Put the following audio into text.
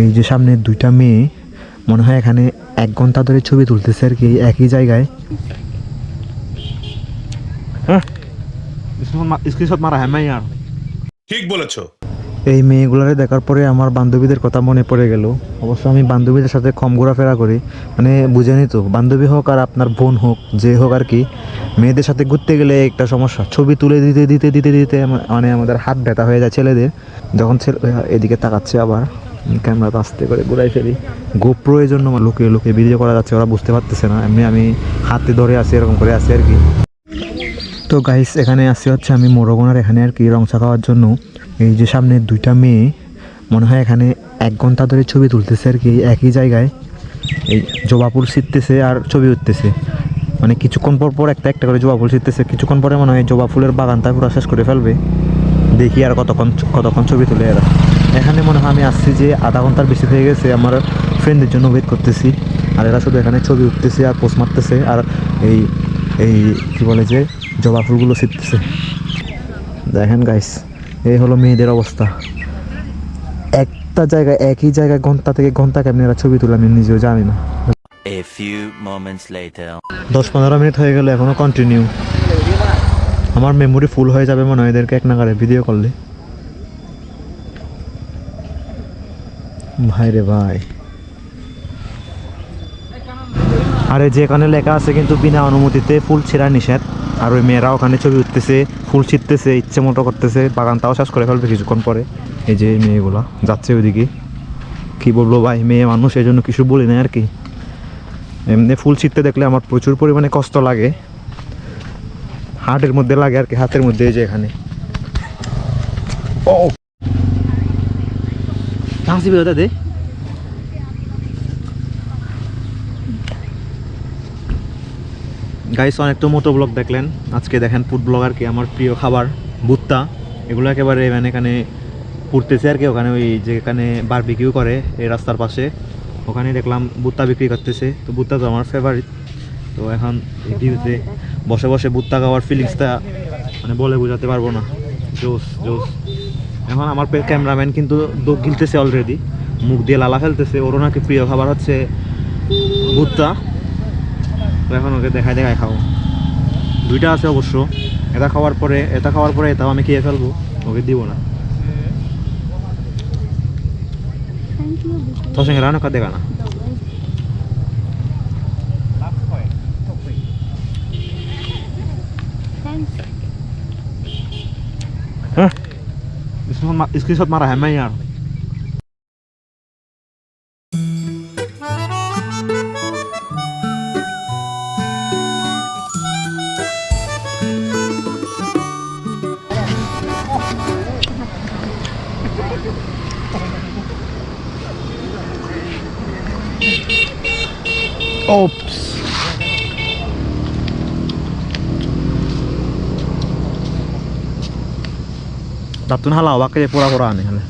এই যে সামনে দুইটা মেয়ে মনে হয় এখানে এক ঘণ্টা ধরে ছবি তুলতেছে আর কি একই জায়গায়। হ্যাঁ আর ঠিক বলেছ। এই মেয়েগুলারে দেখার পরে আমার বান্ধবীদের কথা মনে পড়ে গেল। অবশ্য আমি বান্ধবীদের সাথে কম ঘোরাফেরা করি। মানে বুঝেনি তো বান্ধবী হোক আর আপনার বোন হোক যে হোক আর কি মেয়েদের সাথে ঘুরতে গেলে একটা সমস্যা। ছবি তুলে দিতে দিতে দিতে দিতে মানে আমাদের হাত ব্যথা হয়ে যায় ছেলেদের। যখন ছেলে এদিকে তাকাচ্ছে আবার। ক্যামেরাতে আস্তে করে ঘুরাই ফেলি। গোপ্রো এই জন্য লোকে লোকে ভিডিও করা যাচ্ছে, ওরা বুঝতে পারতেছে না। এমনি আমি হাতে ধরে আছি, এরকম করে আছি আর কি। তো গাইস এখানে আসছে হচ্ছে আমি মোরগোনার এখানে আর কি রংচা খাওয়ার জন্য। এই যে সামনে দুইটা মেয়ে, মনে হয় এখানে এক ঘণ্টা ধরে ছবি তুলতেছে আর কি একই জায়গায়। এই জবা ফুল আর ছবি উঠতেছে। মানে কিছুক্ষণ পর পর একটা একটা করে জবা ফুল ছিটতেছে। কিছুক্ষণ পরে মনে হয় জবা ফুলের বাগানটা পুরো শেষ করে ফেলবে। দেখি আর কতক্ষণ কতক্ষণ ছবি তুলে এরা। এখানে মনে হয় আমি আসছি যে আধা ঘণ্টার বেশি হয়ে গেছে আমার ফ্রেন্ডের জন্য ওয়েট করতেছি। আর এরা শুধু এখানে ছবি উঠতেছে আর পোস্ট মারতেছে আর এই এই কি বলে যে জবা ফুলগুলো ছিটতেছে। দেখেন গাইস এই হলো মেয়েদের অবস্থা। একটা জায়গায় একই জায়গায় ঘণ্টা থেকে ঘণ্টা কেমনি এরা ছবি তুলে আমি নিজেও জানি না। A few moments later. দশ পনেরো মিনিট হয়ে গেলে এখনও কন্টিনিউ আমার মেমোরি ফুল হয়ে যাবে মনে হয় এদেরকে এক নাগারে ভিডিও করলে ভাই রে ভাই। আরে যেখানে লেখা আছে কিন্তু বিনা অনুমতিতে ফুল ছেঁড়া নিষেধ। আর ওই মেয়েরা ওখানে ছবি উঠতেছে, ফুল ছিটতেছে ইচ্ছে মতো করতেছে, বাগানটাও শেষ করে ফেলবে কিছুক্ষণ পরে। এই যে মেয়েগুলা যাচ্ছে ওইদিকে। কি বলব ভাই, মেয়ে মানুষ, এই জন্য কিছু বলি না আর কি। এমনি ফুল ছিটতে দেখলে আমার প্রচুর পরিমাণে কষ্ট লাগে। হার্টের মধ্যে লাগে আর কি, হাতের মধ্যে এই যে এখানে। হাসি বেরোতে, দে। গাইস অনেক তো মোটো ব্লগ দেখলেন। আজকে দেখেন ফুড ব্লগার কি, আমার প্রিয় খাবার, ভুট্টা। এগুলো একেবারে মানে এখানে পুড়তেছে আর কি, ওখানে ওই যেখানে বারবিকিউ করে, এই রাস্তার পাশে। ওখানে দেখলাম ভুট্টা বিক্রি করতেছে। তো ভুট্টা তো আমার ফেভারিট তো এখন ভিউতে বসে বসে ভুট্টা খাওয়ার ফিলিংসটা মানে বলে বোঝাতে পারব না। জোস জোস এখন আমার ক্যামেরাম্যান কিন্তু দোক গিলতেছে অলরেডি মুখ দিয়ে লালা ফেলতেছে। ওরও নাকি প্রিয় খাবার হচ্ছে ভুট্টা। এখন ওকে দেখায় দেখায় খাও দুইটা আছে অবশ্য। এটা খাওয়ার পরে এটা খাওয়ার পরে এটাও আমি খেয়ে ফেলব। ওকে দিব না। রান্না দেখা इसके इसके साथ मारा है मैं यार Oops. দাতুন হালা হওয়াকে পোড়া পোড়া আনে হলে